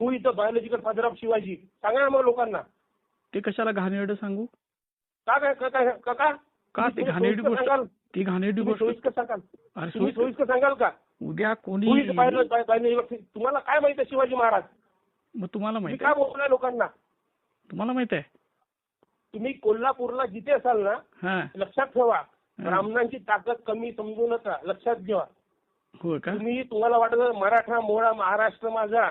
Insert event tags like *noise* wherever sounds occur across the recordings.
हु इथं biological father of Shivaji. सांगा ना मग लोकांना. ते कशाला घाणेरडं सांगू? का काय का काय का का? का ते तुम्ही घाणेरडी सोयीस्कर सांगाल? गोष्ट ती घाणेरडी तुम्ही गोष्ट सोयीस्कर सांगाल. अरे तुम्ही सोयीस्कर- सोयीस्कर सांगाल का? उद्या कोणी तुम्हाला काय माहिती आहे शिवाजी महाराज? मग तुम्हाला तुम्ही माहीत काय आहे? बोलताय लोकांना? तुम्हाला माहीत आहे? तुम्ही कोल्हापूरला जिथे असाल ना हा. लक्षात ठेवा. ब्राह्मणांची ताकद कमी समजू नका. लक्षात घ्या. हो का? तुम्ही तुम्हाला वाटत मराठा मोळा महाराष्ट्र माझा.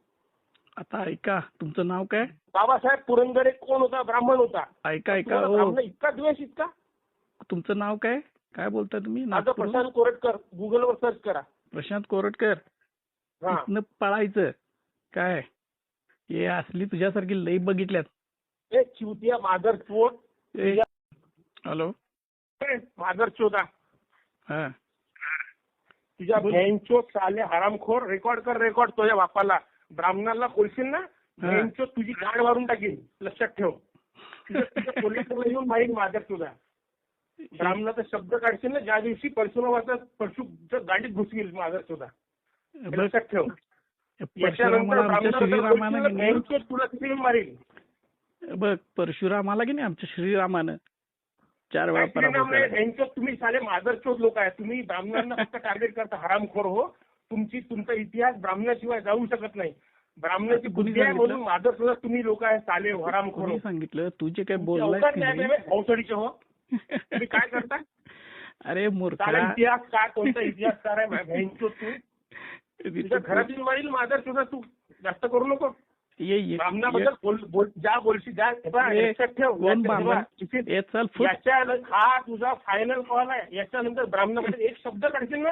आता ऐका तुमचं नाव काय? बाबासाहेब पुरंदरे कोण होता? ब्राह्मण होता. ऐका ऐका तुम्हाला हो. ब्राह्मण इतका द्वेष इतका? तुमचं नाव काय? काय बोलताय तुम्ही? माझं नागपूरहून? प्रशांत कोरटकर. गुगलवर सर्च करा. प्रशांत कोरटकर? हा. इथनं पळायचं. काय? हे असली तुझ्यासारखी लई बघितल्यात. ए चिवतिया मादर चोट ए, हॅलो. मादर चोदा. हा. तुझ्या बोल. भ्यांचो साले हरामखोर रेकॉर्ड कर रेकॉर्ड तुझ्या बापाला. ब्राह्मणाला बोलशील ना तुझी गाड मारून टाकील लक्षात ठेव. *laughs* कोल्हापूरला येऊन माहीत मादर तुझा. ब्राह्मणाचा शब्द काढशील ना ज्या दिवशी परशुरामाचा परशु गाडीत घुसवील मादर तुझा. लक्षात ठेव. तुला तिथे मारेल बघ परशुरामाला की नाही आमच्या श्रीरामानं? चार वेळा भ्यांचो तुम्ही साले मादरचोद लोक आहे तुम्ही ब्राह्मणांना फक्त टार्गेट करता हरामखोर हो. तुमची तुमचा इतिहास ब्राह्मणाशिवाय जाऊ शकत नाही. ब्राह्मणाची बुद्धी आहे? म्हणून मादर सुद्धा तुम्ही लोक आहे साले हरामखोर कोणी सांगितलं तू जे काय भोसडीचे हो. तुम्ही काय करता *laughs* अरे इतिहास काय कोणता इतिहासकार आहे? *laughs* तुझ्या घरातील मारील मादर सुद्धा तू. जास्त करू नको. ये ये ब्राह्मणाबद्दल ज्या बोलशी हे तुझा फायनल कॉल आहे. याच्यानंतर ब्राह्मणामध्ये एक शब्द काढशील ना?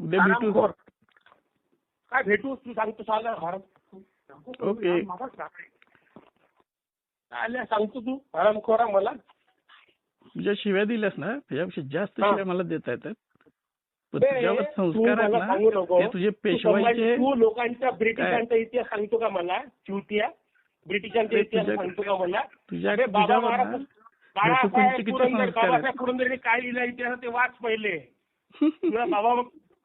उद्या भेटू. काय भेटू? तू सांगतो साल्या हराम ओके. साल्या सांगतो तू. हरामखोरा मला. तुझ्या शिव्या दिल्यास ना? त्याच्यापेक्षा जास्त. शिव्या मला देता येतात. तुझ्यावर संस्कार आहेत तुझे पेशवाईचे तू लोकांच्या ब्रिटिशांचा इतिहास सांगतो का मला? चिवतिया ब्रिटिशांचा इतिहास सांगतो का मला? तुझ्या अरे बाबा महाराज बाळासाहेब पुरंदर पुरंदरेने काय लिहिलं इतिहास ते वाच पहिले. *laughs* बाबा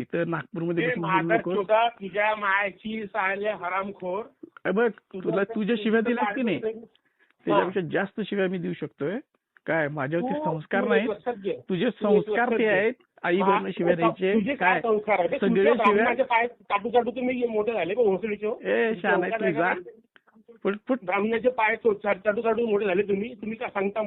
तिथं नागपूरमध्ये तुझ्या मायाची साल्या हरामखोर. बघ तुला तुझ्या शिव्या तुझं दिल्यात की नाही. त्याच्यापेक्षा जास्त शिव्या मी देऊ शकतोय. काय माझ्यावरती संस्कार घे. तुझे संस्कार ते. आहेत. आई वडील शिव्या द्यायचे. काय सगळे शिव्या चाटू चाटू तुम्ही मोठे झाले हो? ए संस्कार आहे तुझा फुट ब्राह्मणाचे पाय चाटू चाटू मोठे झाले तुम्ही. तुम्ही काय सांगता